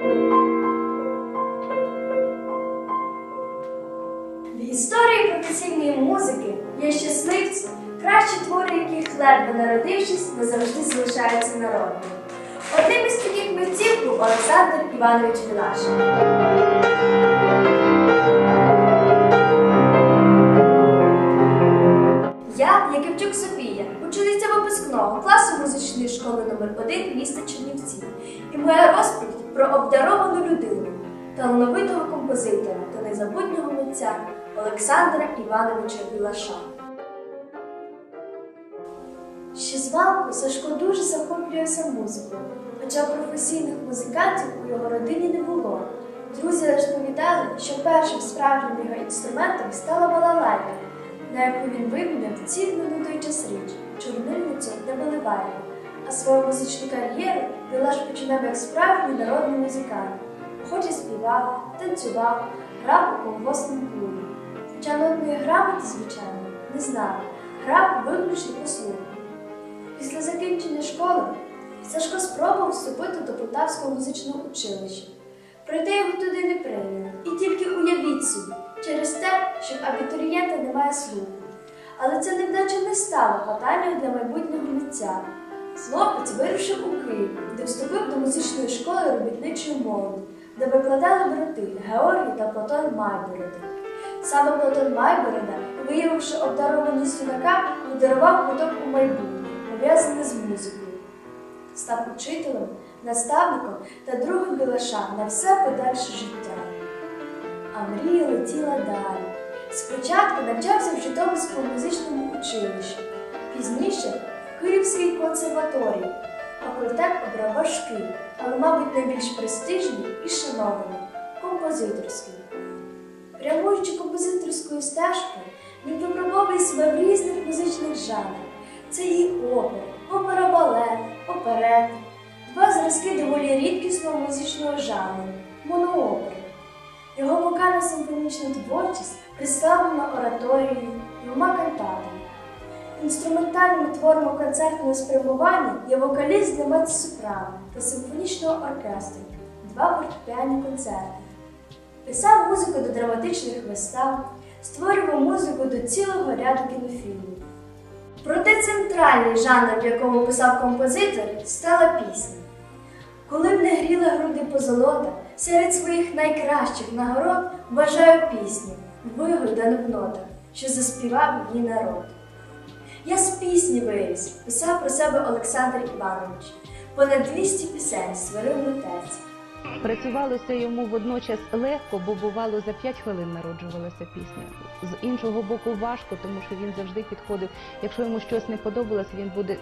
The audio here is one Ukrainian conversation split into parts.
В історії професійної музики є щасливці, кращі твори яких ледве народившись, назавжди залишаються народними. Одним із таких митців був Олександр Іванович Білаш. Я, Якимчук Софія, учениця випускного класу музичної школи номер 1 міста Чернівці. І моя розповідь про обдаровану людину, талановитого композитора та незабутнього митця Олександра Івановича Білаша. Ще звалку Сашко дуже захоплювався музикою, хоча професійних музикантів у його родині не було. Друзі розповідали, що першим справжнім його інструментом стала балалайка, на яку він виміняв цінну на час річ чорнильницю та баливайку. А свою музичну кар'єру Білаш починав як справжній народний музикант. Хоч і співав, танцював, грав у колгоспному клубі. Хоча нотної грамоти, звичайно, не знав, грав виключно по слуху. Після закінчення школи Сашко спробував вступити до Полтавського музичного училища. Проте його туди не прийняли. І тільки уявіть собі, через те, що абітурієнта немає слуху. Але ця невдача не стала фатальною для майбутнього митця. Хлопець вирушив у Київ, де вступив до музичної школи робітничої молоді, де викладали брати Георгій та Платон Майбороди. Саме Платон Майборода, виявивши обдарованість юнака, подарував куток у майбутнє, пов'язаний з музикою. Став учителем, наставником та другом Білаша на все подальше життя. А мрія летіла далі. Спочатку навчався в Житомирському музичному училищі, пізніше Київській консерваторії. Факультет обрав важкий, але, мабуть, найбільш престижний і шанований композиторський. Прямуючи композиторською стежкою, він випробовує себе в різних музичних жанрах. Це і опер, опера балет, оперети, два зразки доволі рідкісного музичного жанру моноопери. Його вокальна симфонічна творчість представлена ораторією, двома кантатами. Інструментальними творами концертного спрямування є вокаліст для мецо-сопрано та симфонічного оркестру, два фортепіані концерти. Писав музику до драматичних вистав, створював музику до цілого ряду кінофільмів. Проте центральний жанр, в якому писав композитор, стала пісня. Коли б не гріла груди позолота, серед своїх найкращих нагород вважаю пісню, вигойдану в нотах, що заспівав її народ. Я з пісні виріс, писав про себе Олександр Іванович. Понад 200 пісень створив митець. Працювалося йому водночас легко, бо бувало за 5 хвилин народжувалася пісня. З іншого боку, важко, тому що він завжди підходив. Якщо йому щось не подобалось, він буде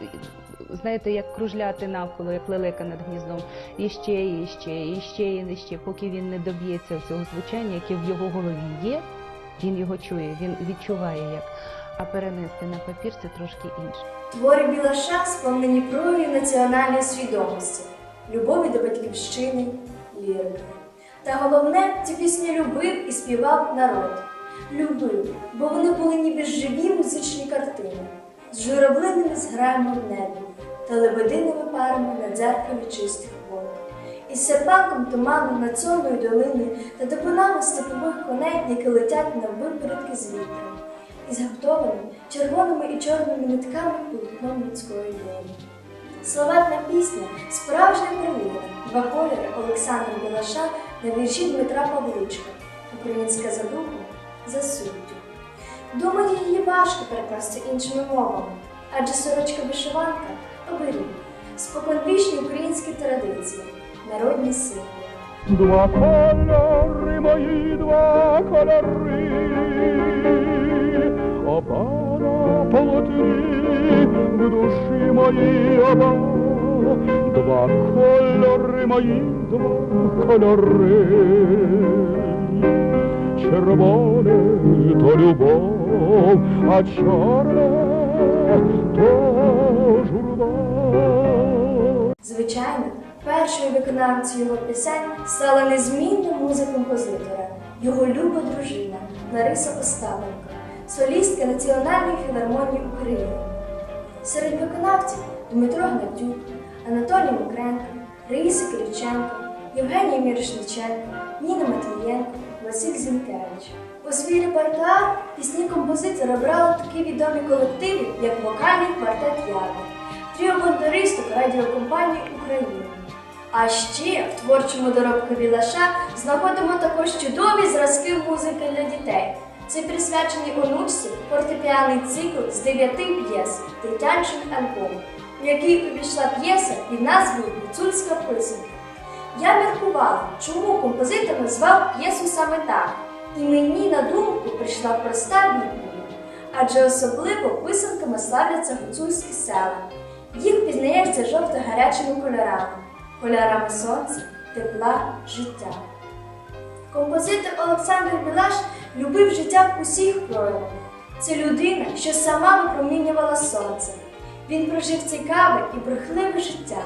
знаєте, як кружляти навколо, як лелека над гніздом. І ще, і ще, і ще, і ще, поки він не доб'ється цього звучання, яке в його голові є. Він його чує, він відчуває як. А перенести на папір це трошки інше. Твори Білаша сповнені проявів національної свідомості, любові до батьківщини, лірики. Та головне, ці пісні любив і співав народ. Любив, бо вони були ніби живі музичні картини, з журавлиними зграями в небі та лебединими парами на дзеркалі чистих вод. Із серпанком туману над сонною долиною та добунами степових коней, які летять на випередки з вітром із гаптованими червоними і чорними нитками полотном людської волі. Словетна пісня справжня перлина, два кольори Олександра Білаша на вірші Дмитра Павличка, українська за духом, за суттю. Думаю, її важко перекласти іншими мовами, адже сорочка вишиванка оберіг, споконвічні українські традиції, народні символи. Два кольори мої, два кольори, оба на полотні, в душі мої оба, два кольори мої, два кольори, червоне то любов, а чорне то журба. Звичайно, першою виконавцею його пісень стала незмінна муза композитора, його люба дружина Лариса Остапенко, солістка Національної філармонії України. Серед виконавців Дмитро Гнатюк, Анатолій Мокренко, Раїса Кириченко, Євгенія Мірошниченко, Ніна Матвієнко, Василь Зінкевич. У свій репертуар пісні композитора брали такі відомі колективи, як вокальний квартет Ягод, тріо радіокомпанії України. А ще в творчому доробкові Лаша знаходимо також чудові зразки музики для дітей. Це присвячений онучці фортепіаний цикл з дев'яти п'єс дитячих альбомів, у який увійшла п'єса під назвою Гуцульська писанка. Я міркувала, чому композитор назвав п'єсу саме так, і мені на думку прийшла проста відповідь. Адже особливо писанками славляться гуцульські села. Їх пізнаєшся жовто-гарячими кольорами, кольорами сонця, тепла, життя. Композитор Олександр Білаш любив життя в усіх проявах. Це людина, що сама випромінювала сонце. Він прожив цікаве і брехливе життя,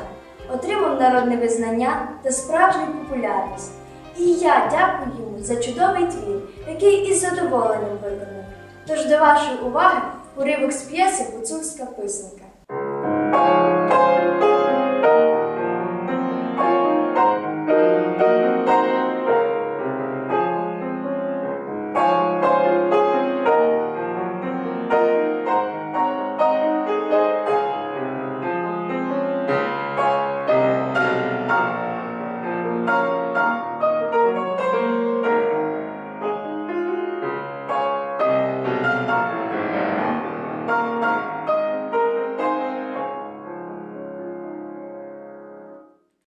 отримав народне визнання та справжню популярність. І я дякую йому за чудовий твір, який із задоволенням виконав. Тож до вашої уваги уривок з п'єси Гуцульська писанка.